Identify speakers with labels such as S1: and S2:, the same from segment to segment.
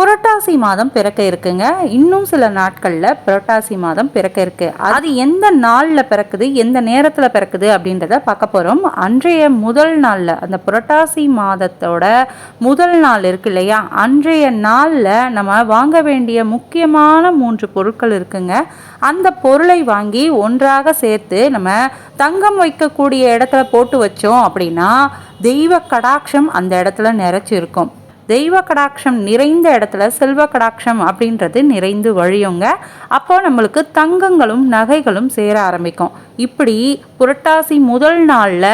S1: புரட்டாசி மாதம் பிறக்க இருக்குங்க. இன்னும் சில நாட்களில் புரட்டாசி மாதம் பிறக்க இருக்கு. அது எந்த நாளில் பிறக்குது எந்த நேரத்தில் பிறக்குது அப்படின்றத பார்க்க போகிறோம் அன்றைய முதல் நாளில் அந்த புரட்டாசி மாதத்தோட முதல் நாள் இருக்கு இல்லையா? அன்றைய நாளில் நம்ம வாங்க வேண்டிய முக்கியமான மூன்று பொருட்கள் இருக்குங்க. அந்த பொருளை வாங்கி ஒன்றாக சேர்த்து நம்ம தங்கம் வைக்கக்கூடிய இடத்துல போட்டு வச்சோம் அப்படின்னா தெய்வ கடாட்சம் அந்த இடத்துல நிறைச்சி இருக்கும் தெய்வ கடாட்சம் நிறைந்த இடத்துல செல்வ கடாட்சம் அப்படின்றது நிறைந்து வழியுங்க. அப்போ நம்மளுக்கு தங்கங்களும் நகைகளும் சேர ஆரம்பிக்கும். இப்படி புரட்டாசி முதல் நாளில்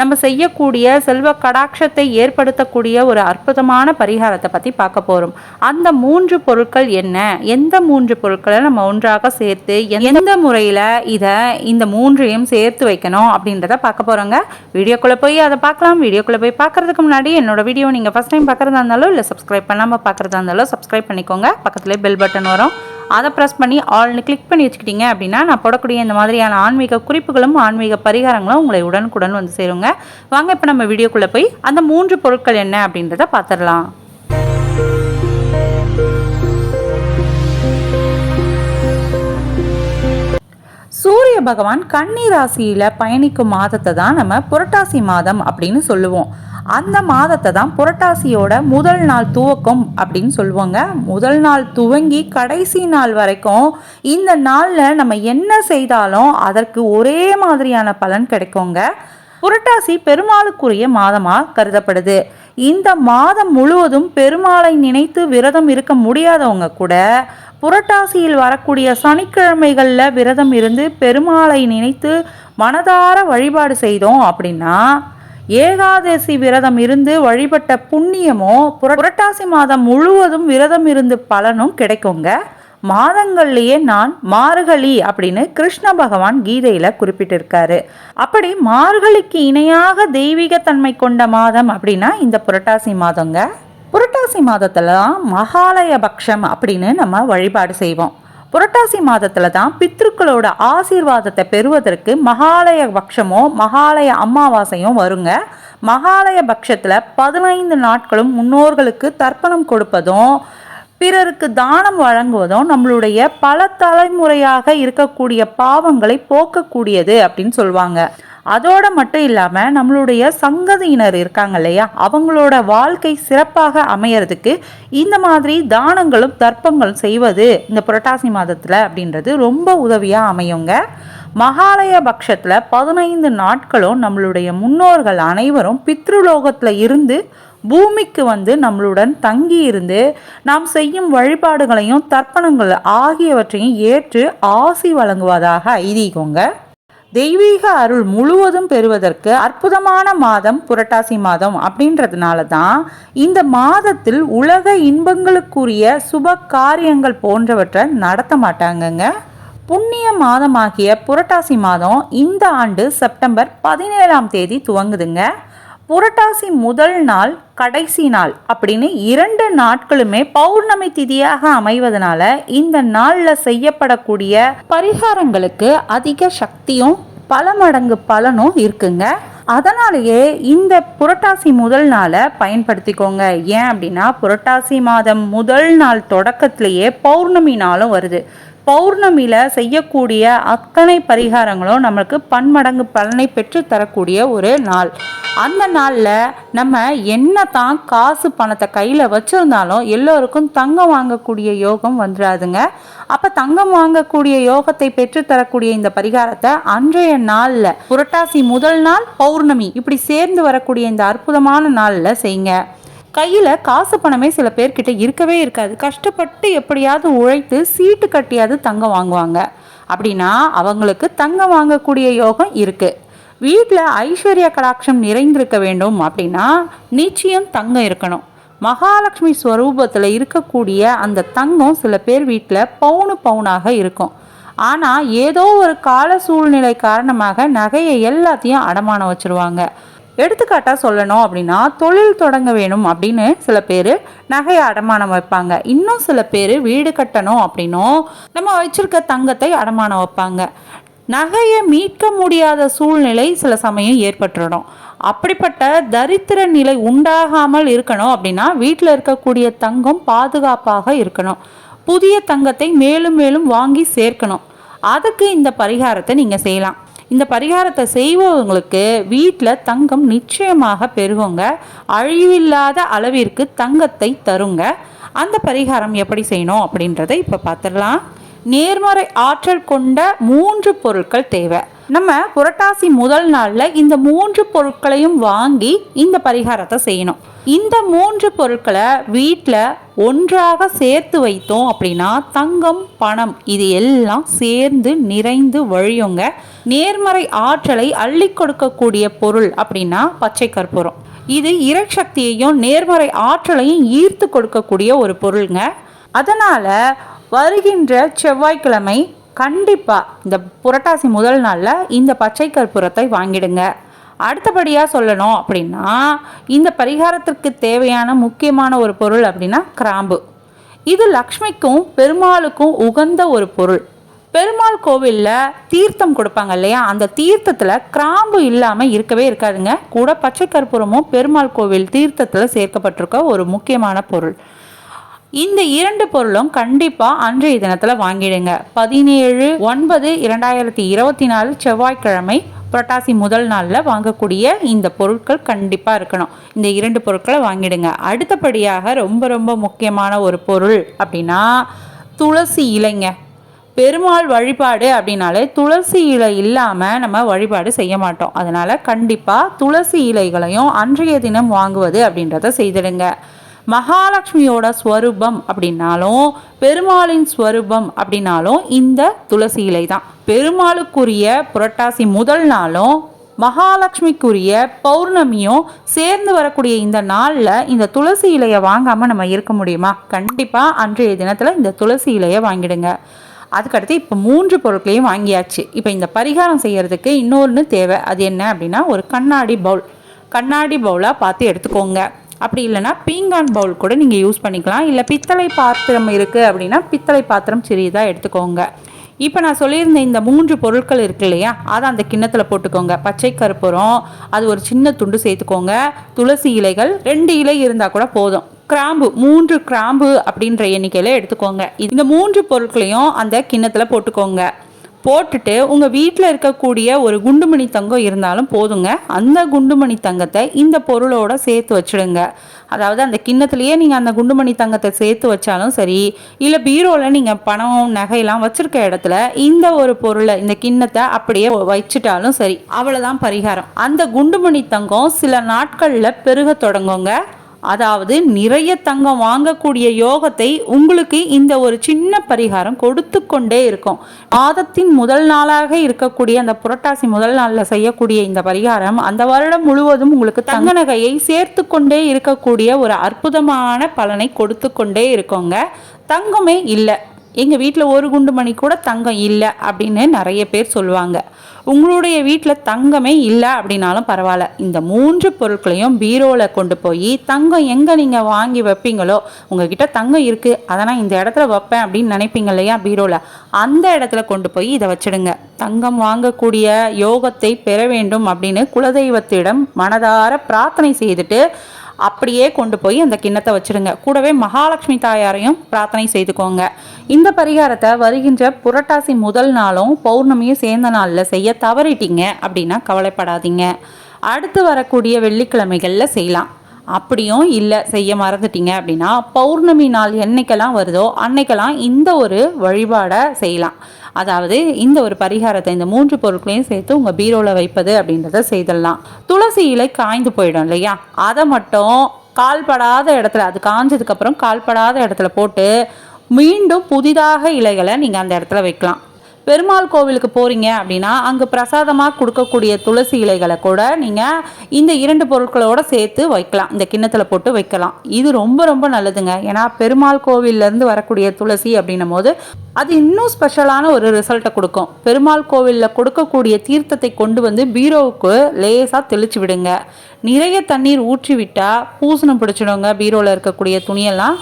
S1: நம்ம செய்யக்கூடிய செல்வ கடாட்சத்தை ஏற்படுத்தக்கூடிய ஒரு அற்புதமான பரிகாரத்தை பற்றி பார்க்க போகிறோம் அந்த மூன்று பொருட்கள் என்ன? எந்த மூன்று பொருட்களை நம்ம ஒன்றாக சேர்த்து எந்த முறையில் இதை இந்த மூன்றையும் சேர்த்து வைக்கணும் அப்படின்றத பார்க்க போகிறோங்க வீடியோக்குள்ளே போய் அதை பார்க்கலாம். வீடியோக்குள்ளே போய் பார்க்கறதுக்கு முன்னாடி என்னோட வீடியோ நீங்கள் ஃபஸ்ட் டைம் பார்க்குறதா இருந்தாலும் இல்லை சப்ஸ்கிரைப் பண்ணாமல் பார்க்குறதா இருந்தாலும் சப்ஸ்கிரைப் பண்ணிக்கோங்க. பக்கத்துலேயே பெல் பட்டன் வரும். அதை ப்ரெஸ் பண்ணி ஆல்னு கிளிக் பண்ணி வச்சுக்கிட்டீங்க அப்படின்னா நான் போடக்கூடிய இந்த மாதிரியான ஆன்மீக குறிப்புகளும் ஆன்மீக பரிகாரங்களும் உங்களை உடனுக்குடன் வந்து சேருங்க. வாங்க இப்போ நம்ம வீடியோக்குள்ளே போய் அந்த மூன்று பொருட்கள் என்ன அப்படின்றத பார்த்துடலாம். சூரிய பகவான் கன்னி ராசியில பயணிக்கும் மாதத்தை தான் நம்ம புரட்டாசி மாதம் அப்படின்னு சொல்லுவோம். அந்த மாதத்தை தான் புரட்டாசியோட முதல் நாள் துவக்கம் அப்படின்னு சொல்லுவாங்க. முதல் நாள் துவங்கி கடைசி நாள் வரைக்கும் இந்த நாளில் நம்ம என்ன செய்தாலும் அதற்கு ஒரே மாதிரியான பலன் கிடைக்குங்க. புரட்டாசி பெருமாளுக்குரிய மாதமாக கருதப்படுது. இந்த மாதம் முழுவதும் பெருமாளை நினைத்து விரதம் இருக்க முடியாதவங்க கூட புரட்டாசியில் வரக்கூடிய சனிக்கிழமைகளில் விரதம் இருந்து பெருமாளை நினைத்து மனதார வழிபாடு செய்தோம் அப்படின்னா ஏகாதசி விரதம் இருந்து வழிபட்ட புண்ணியமோ புர- புரட்டாசி மாதம் முழுவதும் விரதம் இருந்து பலனும் கிடைக்குங்க. மாதங்கள்லேயே நான் மார்கழி அப்படின்னு கிருஷ்ண பகவான் கீதையில் குறிப்பிட்டிருக்காரு. அப்படி மார்கழிக்கு இணையாக தெய்வீக தன்மை கொண்ட மாதம் அப்படின்னா இந்த புரட்டாசி மாதங்க. புரட்டாசி மாதத்தில் தான் மகாலய பக்ஷம் அப்படின்னு நம்ம வழிபாடு செய்வோம். புரட்டாசி மாதத்தில் தான் பித்ருக்களோட ஆசீர்வாதத்தை பெறுவதற்கு மகாலய பக்ஷமோ மகாலய அமாவாசையும் வருங்க. மகாலய பக்ஷத்தில் பதினைந்து நாட்களும் முன்னோர்களுக்கு தர்ப்பணம் கொடுப்பதும் பிறருக்கு தானம் வழங்குவதும் நம்மளுடைய பல தலைமுறையாக இருக்கக்கூடிய பாவங்களை போக்கக்கூடியது அப்படின்னு சொல்லுவாங்க அதோட மட்டும் இல்லாமல் நம்மளுடைய சங்கதியினர் இருக்காங்க இல்லையா? அவங்களோட வாழ்க்கை சிறப்பாக அமையறதுக்கு இந்த மாதிரி தானங்களும் தர்ப்பங்களும் செய்வது இந்த புரட்டாசி மாதத்தில் அப்படின்றது ரொம்ப உதவியாக அமையுங்க. மகாலய பட்சத்தில் பதினைந்து நாட்களும் நம்மளுடைய முன்னோர்கள் அனைவரும் பித்ருலோகத்தில் இருந்து பூமிக்கு வந்து நம்மளுடன் தங்கி இருந்து நாம் செய்யும் வழிபாடுகளையும் தர்ப்பணங்கள் ஆகியவற்றையும் ஏற்று ஆசி வழங்குவதாக ஐதீகங்க. தெய்வீக அருள் முழுவதும் பெறுவதற்கு அற்புதமான மாதம் புரட்டாசி மாதம் அப்படின்றதுனால தான் இந்த மாதத்தில் உலக இன்பங்களுக்குரிய சுப காரியங்கள் போன்றவற்றை நடத்த மாட்டாங்கங்க. புண்ணிய மாதமாகிய புரட்டாசி மாதம் இந்த ஆண்டு செப்டம்பர் பதினேழாம் தேதி துவங்குதுங்க. புரட்டாசி முதல் நாள் கடைசி நாள் அப்படின்னு இரண்டு நாட்களுமே பௌர்ணமி திதியாக அமைவதனால இந்த நாளில் செய்யப்படக்கூடிய பரிகாரங்களுக்கு அதிக சக்தியும் பல மடங்கு பலனும் இருக்குங்க. அதனாலேயே இந்த புரட்டாசி முதல் நாளை பயன்படுத்திக்கோங்க. ஏன் அப்படின்னா புரட்டாசி மாதம் முதல் நாள் தொடக்கத்திலேயே பௌர்ணமி நாளும் வருது. பௌர்ணமியில் செய்யக்கூடிய அத்தனை பரிகாரங்களும் நம்மளுக்கு பன்மடங்கு பலனை பெற்று தரக்கூடிய ஒரு நாள். அந்த நாளில் நம்ம என்ன தான் காசு பணத்தை கையில் வச்சுருந்தாலும் எல்லோருக்கும் தங்கம் வாங்கக்கூடிய யோகம் வந்துடாதுங்க அப்போ தங்கம் வாங்கக்கூடிய யோகத்தை பெற்று தரக்கூடிய இந்த பரிகாரத்தை அன்றைய நாளில் புரட்டாசி முதல் நாள் பௌர்ணமி இப்படி சேர்ந்து வரக்கூடிய இந்த அற்புதமான நாளில் செய்யுங்க. கையில் காசு பணமே சில பேர்கிட்ட இருக்கவே இருக்காது. கஷ்டப்பட்டு எப்படியாவது உழைத்து சீட்டு கட்டியாவது தங்கம் வாங்குவாங்க. அப்படின்னா அவங்களுக்கு தங்கம் வாங்கக்கூடிய யோகம் இருக்குது வீட்டில் ஐஸ்வர்யா கடாட்சம் நிறைந்திருக்க வேண்டும் அப்படின்னா நிச்சயம் தங்கம் இருக்கணும். மகாலட்சுமி ஸ்வரூபத்தில் இருக்கக்கூடிய அந்த தங்கம் சில பேர் வீட்டில் பவுனு பவுனாக இருக்கும். ஆனால் ஏதோ ஒரு கால சூழ்நிலை காரணமாக நகையை எல்லாத்தையும் அடமானம் வச்சிருவாங்க. எடுத்துக்காட்டாக சொல்லணும் அப்படின்னா தொழில் தொடங்க வேணும் அப்படின்னு சில பேர் நகையை அடமானம் வைப்பாங்க. இன்னும் சில பேர் வீடு கட்டணும் அப்படின்னும் நம்ம வச்சிருக்க தங்கத்தை அடமானம் வைப்பாங்க. நகையை மீட்க முடியாத சூழ்நிலை சில சமயம் ஏற்பட்டுடும் அப்படிப்பட்ட தரித்திர நிலை உண்டாகாமல் இருக்கணும் அப்படின்னா வீட்டில் இருக்கக்கூடிய தங்கம் பாதுகாப்பாக இருக்கணும். புதிய தங்கத்தை மேலும் மேலும் வாங்கி சேர்க்கணும். அதுக்கு இந்த பரிகாரத்தை நீங்கள் செய்யலாம். இந்த பரிகாரத்தை செய்பவங்களுக்கு வீட்டில் தங்கம் நிச்சயமாக பெருகுங்க. அழிவில்லாத அளவிற்கு தங்கத்தை தருங்க. அந்த பரிகாரம் எப்படி செய்யணும் அப்படின்றத இப்போ பார்த்துடலாம். நேர்மறை ஆற்றல் கொண்ட மூன்று பொருட்கள் தேவை. நம்ம புரட்டாசி முதல் நாளில் இந்த மூன்று பொருட்களையும் வாங்கி இந்த பரிகாரத்தை செய்யணும். இந்த மூன்று பொருட்களை வீட்டில் ஒன்றாக சேர்த்து வைத்தோம் அப்படின்னா தங்கம் பணம் இது எல்லாம் சேர்ந்து நிறைந்து வழியுங்க. நேர்மறை ஆற்றலை அள்ளி கொடுக்கக்கூடிய பொருள் அப்படின்னா பச்சை கற்பூரம். இது இறைசக்தியையும் நேர்மறை ஆற்றலையும் ஈர்த்து கொடுக்கக்கூடிய ஒரு பொருளுங்க. அதனால் வருகின்ற செவ்வாய்க்கிழமை கண்டிப்பாக இந்த புரட்டாசி முதல் நாளில் இந்த பச்சை கற்பூரத்தை வாங்கிடுங்க. அடுத்தபடியாக சொல்லணும் அப்படின்னா இந்த பரிகாரத்திற்கு தேவையான முக்கியமான ஒரு பொருள் அப்படின்னா கிராம்பு. இது லக்ஷ்மிக்கும் பெருமாளுக்கும் உகந்த ஒரு பொருள். பெருமாள் கோவிலில் தீர்த்தம் கொடுப்பாங்க இல்லையா? அந்த தீர்த்தத்தில் கிராம்பு இல்லாமல் இருக்கவே இருக்காதுங்க. கூட பச்சை கற்பூரமும் பெருமாள் கோவில் தீர்த்தத்தில் சேர்க்கப்பட்டிருக்க ஒரு முக்கியமான பொருள். இந்த இரண்டு பொருளும் கண்டிப்பாக அன்றைய தினத்தில் வாங்கிடுங்க. பதினேழு ஒன்பது இரண்டாயிரத்தி இருபத்தி நாலு செவ்வாய்க்கிழமை புரட்டாசி முதல் நாளில் வாங்கக்கூடிய இந்த பொருட்கள் கண்டிப்பாக இருக்கணும். இந்த இரண்டு பொருட்களை வாங்கிடுங்க. அடுத்தபடியாக ரொம்ப ரொம்ப முக்கியமான ஒரு பொருள் அப்படின்னா துளசி இலைங்க. பெருமாள் வழிபாடு அப்படின்னாலே துளசி இலை இல்லாமல் நம்ம வழிபாடு செய்ய மாட்டோம். அதனால் கண்டிப்பாக துளசி இலைகளையும் அன்றைய தினம் வாங்குவது அப்படின்றத செய்திடுங்க. மகாலட்சுமியோட ஸ்வரூபம் அப்படின்னாலும் பெருமாளின் ஸ்வரூபம் அப்படின்னாலும் இந்த துளசி இலை தான். பெருமாளுக்குரிய புரட்டாசி முதல் நாளும் மகாலட்சுமிக்குரிய பௌர்ணமியும் சேர்ந்து வரக்கூடிய இந்த நாளில் இந்த துளசி இலையை வாங்காமல் நம்ம இருக்க முடியுமா? கண்டிப்பாக அன்றைய தினத்தில் இந்த துளசி இலையை வாங்கிடுங்க. அதுக்கடுத்து இப்போ மூன்று பொருட்களையும் வாங்கியாச்சு. இப்போ இந்த பரிகாரம் செய்கிறதுக்கு இன்னொன்று தேவை. அது என்ன அப்படின்னா ஒரு கண்ணாடி பவுல். கண்ணாடி பவுலாக பார்த்து எடுத்துக்கோங்க. அப்படி இல்லைனா பீங்கான் பவுல் கூட நீங்கள் யூஸ் பண்ணிக்கலாம். இல்லை பித்தளை பாத்திரம் இருக்குது அப்படின்னா பித்தளை பாத்திரம் சிறியதாக எடுத்துக்கோங்க. இப்போ நான் சொல்லியிருந்த இந்த மூன்று பொருட்கள் இருக்கு இல்லையா? அதை அந்த கிண்ணத்தில் போட்டுக்கோங்க. பச்சை கருப்புரம் அது ஒரு சின்ன துண்டு சேர்த்துக்கோங்க. துளசி இலைகள் ரெண்டு இலை இருந்தால் கூட போதும். கிராம்பு மூன்று கிராம்பு அப்படின்ற எண்ணிக்கையில் எடுத்துக்கோங்க. இந்த மூன்று பொருட்களையும் அந்த கிண்ணத்தில் போட்டுக்கோங்க. போட்டுட்டு உங்கள் வீட்டில் இருக்கக்கூடிய ஒரு குண்டுமணி தங்கம் இருந்தாலும் போதுங்க. அந்த குண்டுமணி தங்கத்தை இந்த பொருளோட சேர்த்து வச்சுடுங்க. அதாவது அந்த கிண்ணத்துலேயே நீங்கள் அந்த குண்டுமணி தங்கத்தை சேர்த்து வச்சாலும் சரி இல்லை பீரோவில் நீங்கள் பணம் நகையெல்லாம் வச்சுருக்க இடத்துல இந்த ஒரு பொருளை இந்த கிண்ணத்தை அப்படியே வச்சுட்டாலும் சரி அவ்வளோதான் பரிகாரம். அந்த குண்டுமணி தங்கம் சில நாட்களில் பெருக தொடங்குங்க. அதாவது நிறைய தங்கம் வாங்கக்கூடிய யோகத்தை உங்களுக்கு இந்த ஒரு சின்ன பரிகாரம் கொடுத்து கொண்டே இருக்கும். மாதத்தின் முதல் நாளாக இருக்கக்கூடிய அந்த புரட்டாசி முதல் நாளில் செய்யக்கூடிய இந்த பரிகாரம் அந்த வருடம் முழுவதும் உங்களுக்கு தங்க நகையை சேர்த்து கொண்டே இருக்கக்கூடிய ஒரு அற்புதமான பலனை கொடுத்து கொண்டே இருக்கோங்க. தங்கமே இல்லை. எங்கள் வீட்டில் ஒரு குண்டு மணி கூட தங்கம் இல்லை அப்படின்னு நிறைய பேர் சொல்லுவாங்க. உங்களுடைய வீட்டில் தங்கமே இல்லை அப்படின்னாலும் பரவாயில்ல. இந்த மூன்று பொருட்களையும் பீரோவில் கொண்டு போய் தங்கம் எங்கே நீங்கள் வாங்கி வைப்பீங்களோ உங்ககிட்ட தங்கம் இருக்குது அதை நான் இந்த இடத்துல வைப்பேன் அப்படின்னு நினைப்பீங்க இல்லையா பீரோவில் அந்த இடத்துல கொண்டு போய் இதை வச்சிடுங்க. தங்கம் வாங்கக்கூடிய யோகத்தை பெற வேண்டும் அப்படின்னு குலதெய்வத்திடம் மனதார பிரார்த்தனை செய்துட்டு அப்படியே கொண்டு போய் அந்த கிண்ணத்தை வச்சுடுங்க கூடவே மகாலட்சுமி தாயாரையும் பிரார்த்தனை செய்துக்கோங்க. இந்த பரிகாரத்தை வருகின்ற புரட்டாசி முதல் நாளும் பௌர்ணமியும் சேர்ந்த நாளில் செய்ய தவறிட்டீங்க அப்படின்னா கவலைப்படாதீங்க. அடுத்து வரக்கூடிய வெள்ளிக்கிழமைகளில் செய்யலாம். அப்படியும் இல்லை செய்ய மறந்துட்டீங்க அப்படின்னா பௌர்ணமி நாள் என்னைக்கெல்லாம் வருதோ அன்னைக்கெல்லாம் இந்த ஒரு வழிபாடை செய்யலாம். அதாவது இந்த ஒரு பரிகாரத்தை இந்த மூன்று பொருட்களையும் சேர்த்து உங்கள் பீரோவில் வைப்பது அப்படின்றத செய்திடலாம் துளசி இலை காய்ந்து போயிடும் இல்லையா? அதை மட்டும் கால்படாத இடத்துல அது காஞ்சதுக்கப்புறம் கால்படாத இடத்துல போட்டு மீண்டும் புதிதாக இலைகளை நீங்கள் அந்த இடத்துல வைக்கலாம். பெருமாள் கோவிலுக்கு போகிறீங்க அப்படின்னா அங்கே பிரசாதமாக கொடுக்கக்கூடிய துளசி இலைகளை கூட நீங்கள் இந்த இரண்டு பொருட்களோட சேர்த்து வைக்கலாம். இந்த கிண்ணத்தில் போட்டு வைக்கலாம். இது ரொம்ப ரொம்ப நல்லதுங்க. ஏன்னா பெருமாள் கோவில்லேருந்து வரக்கூடிய துளசி அப்படின்னும் போது அது இன்னும் ஸ்பெஷலான ஒரு ரிசல்ட்டை கொடுக்கும். பெருமாள் கோவிலில் கொடுக்கக்கூடிய தீர்த்தத்தை கொண்டு வந்து பீரோவுக்கு லேசாக தெளிச்சு விடுங்க. நிறைய தண்ணீர் ஊற்றி விட்டால் பூசணம் பிடிச்சிடுங்க பீரோவில் இருக்கக்கூடிய துணியெல்லாம்.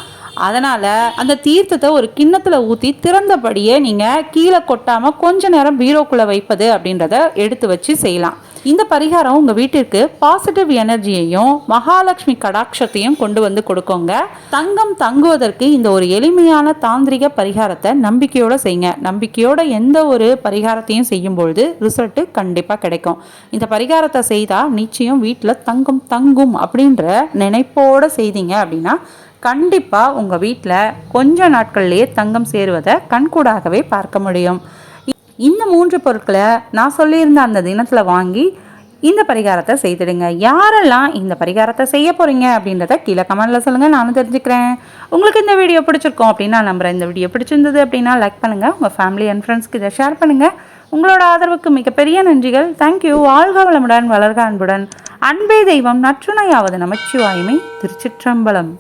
S1: அதனால் அந்த தீர்த்தத்தை ஒரு கிண்ணத்தில் ஊற்றி திறந்தபடியே நீங்கள் கீழே கொட்டாமல் கொஞ்ச நேரம் பீரோக்குள்ளே வைப்பது அப்படின்றத எடுத்து வச்சு செய்யலாம். இந்த பரிகாரம் உங்கள் வீட்டிற்கு பாசிட்டிவ் எனர்ஜியையும் மகாலட்சுமி கடாட்சத்தையும் கொண்டு வந்து கொடுக்கோங்க. தங்கம் தங்குவதற்கு இந்த ஒரு எளிமையான தாந்திரிக பரிகாரத்தை நம்பிக்கையோட செய்யுங்க. நம்பிக்கையோட எந்த ஒரு பரிகாரத்தையும் செய்யும் பொழுது ரிசல்ட்டு கண்டிப்பாக கிடைக்கும். இந்த பரிகாரத்தை செய்தால் நிச்சயம் வீட்டில் தங்கம் தங்கும் அப்படின்ற நினைப்போடு செய்தீங்க அப்படின்னா கண்டிப்பாக உங்கள் வீட்டில் கொஞ்ச நாட்கள்லேயே தங்கம் சேருவதை கண்கூடாகவே பார்க்க முடியும். இந்த மூன்று பொருட்களை நான் சொல்லியிருந்த அந்த தினத்தில் வாங்கி இந்த பரிகாரத்தை செய்திடுங்க. யாரெல்லாம் இந்த பரிகாரத்தை செய்ய போகிறீங்க அப்படின்றத கீழே கமெண்டில் சொல்லுங்கள் நானும் தெரிஞ்சுக்கிறேன். உங்களுக்கு இந்த வீடியோ பிடிச்சிருக்கோம் அப்படின்னா நம்புகிறேன் இந்த வீடியோ பிடிச்சிருந்தது அப்படின்னா லைக் பண்ணுங்கள் உங்கள் ஃபேமிலி அண்ட் ஃப்ரெண்ட்ஸ்க்கு இதை ஷேர் பண்ணுங்கள் உங்களோட ஆதரவுக்கு மிகப்பெரிய நன்றிகள். தேங்க்யூ வாழ்க வளமுடன் வளர்க அன்புடன். அன்பே தெய்வம் நற்றுணையாவது நமச்சிவாயுமே திருச்சிற்றம்பலம்.